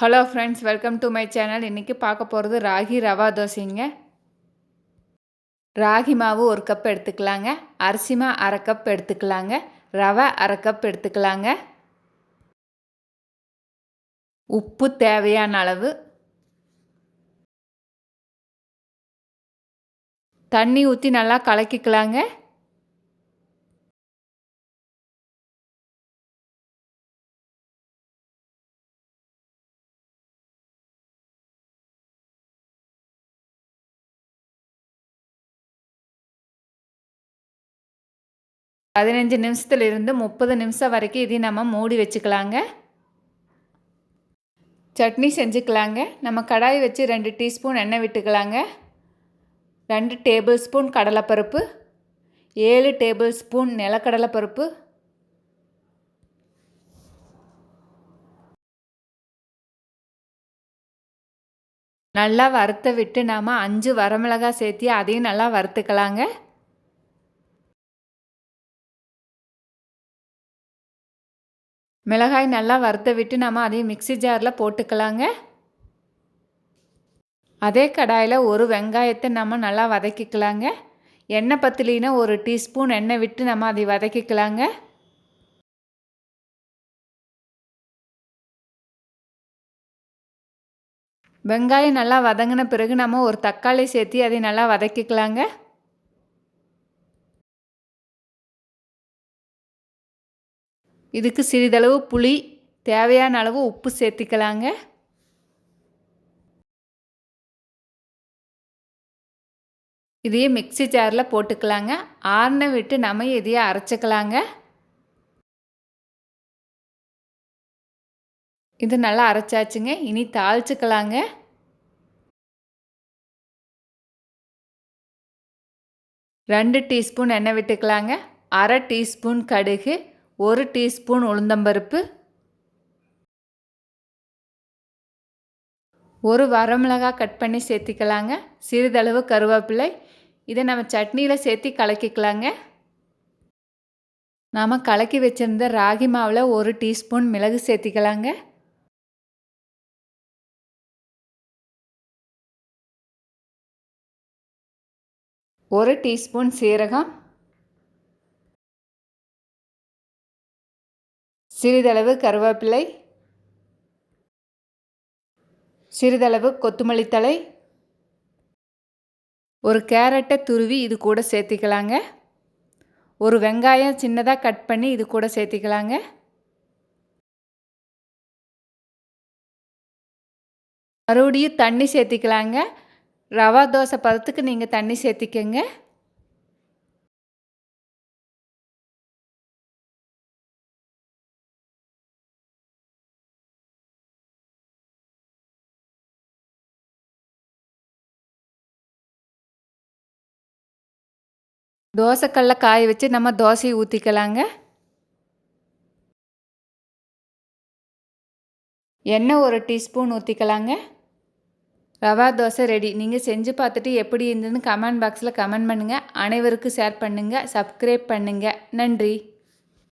Hello friends welcome to my channel இன்றைக்கி பார்க்க போகிறது ராகி ரவா தோசைங்க. ராகி மாவு ஒரு கப் எடுத்துக்கலாங்க. அரிசி மா அரை கப் எடுத்துக்கலாங்க. ரவை அரை கப் எடுத்துக்கலாங்க. உப்பு தேவையான அளவு. தண்ணி ஊற்றி நல்லா கலக்கிக்கலாங்க. பதினஞ்சு நிமிஷத்துலேருந்து முப்பது நிமிஷம் வரைக்கும் இதையும் நம்ம மூடி வச்சுக்கலாங்க. சட்னி செஞ்சுக்கலாங்க. நம்ம கடாய் வச்சு ரெண்டு டீஸ்பூன் எண்ணெய் விட்டுக்கலாங்க. ரெண்டு டேபிள் ஸ்பூன் கடலைப்பருப்பு. ஏழு டேபிள் ஸ்பூன் நிலக்கடலைப்பருப்பு. நல்லா வறுத்த விட்டு நாம் அஞ்சு வரமிளகாய் சேர்த்தி அதையும் நல்லா வறுத்துக்கலாங்க. மிளகாய் நல்லா வறுத்த விட்டு நம்ம அதையும் மிக்சி ஜாரில் போட்டுக்கலாங்க. அதே கடாயில் ஒரு வெங்காயத்தை நம்ம நல்லா வதக்கிக்கலாங்க. எண்ணெய் பத்திலினா ஒரு டீஸ்பூன் எண்ணெய் விட்டு நம்ம அதை வதக்கிக்கலாங்க. வெங்காயம் நல்லா வதங்கின பிறகு நம்ம ஒரு தக்காளி சேர்த்து அதை நல்லா வதக்கிக்கலாங்க. இதுக்கு சிறிதளவு புளி தேவையான அளவு உப்பு சேர்த்திக்கலாங்க. இதையே மிக்சி ஜாரில் போட்டுக்கலாங்க. ஆறின விட்டு நம்ம இதையே அரைச்சிக்கலாங்க. இது நல்லா அரைச்சாச்சுங்க. இனி தாளிச்சுக்கலாங்க. ரெண்டு டீஸ்பூன் எண்ணெய் விட்டுக்கலாங்க. அரை டீஸ்பூன் கடுகு ஒரு டீஸ்பூன் உளுந்தம்பருப்பு ஒரு வரமிளகாய் கட் பண்ணி சேர்த்திக்கலாங்க. சிறிதளவு கருவேப்பிலை. இதை நம்ம சட்னியில் சேர்த்து கலக்கிக்கலாங்க. நாம் கலக்கி வச்சுருந்த ராகி மாவில் ஒரு டீஸ்பூன் மிளகு சேர்த்திக்கலாங்க. ஒரு டீஸ்பூன் சீரகம் சிறிதளவு கருவேப்பிலை சிறிதளவு கொத்தமல்லி தழை ஒரு கேரட்டை துருவி இது கூட சேர்த்திக்கலாங்க. ஒரு வெங்காயம் சின்னதாக கட் பண்ணி இது கூட சேர்த்திக்கலாங்க. மறுபடியும் தண்ணி சேர்த்திக்கலாங்க. ரவா தோசை பதத்துக்கு நீங்கள் தண்ணி சேர்த்திக்கங்க. தோசைக்கல்ல காய வச்சு நம்ம தோசையை ஊற்றிக்கலாங்க எண்ணெய் ஒரு டீஸ்பூன் ஊற்றிக்கலாங்க ரவா தோசை ரெடி. நீங்கள் செஞ்சு பார்த்துட்டு எப்படி இருந்ததுன்னு கமெண்ட் பாக்ஸில் கமெண்ட் பண்ணுங்கள் அனைவருக்கும் ஷேர் பண்ணுங்கள் சப்ஸ்கிரைப் பண்ணுங்கள் நன்றி.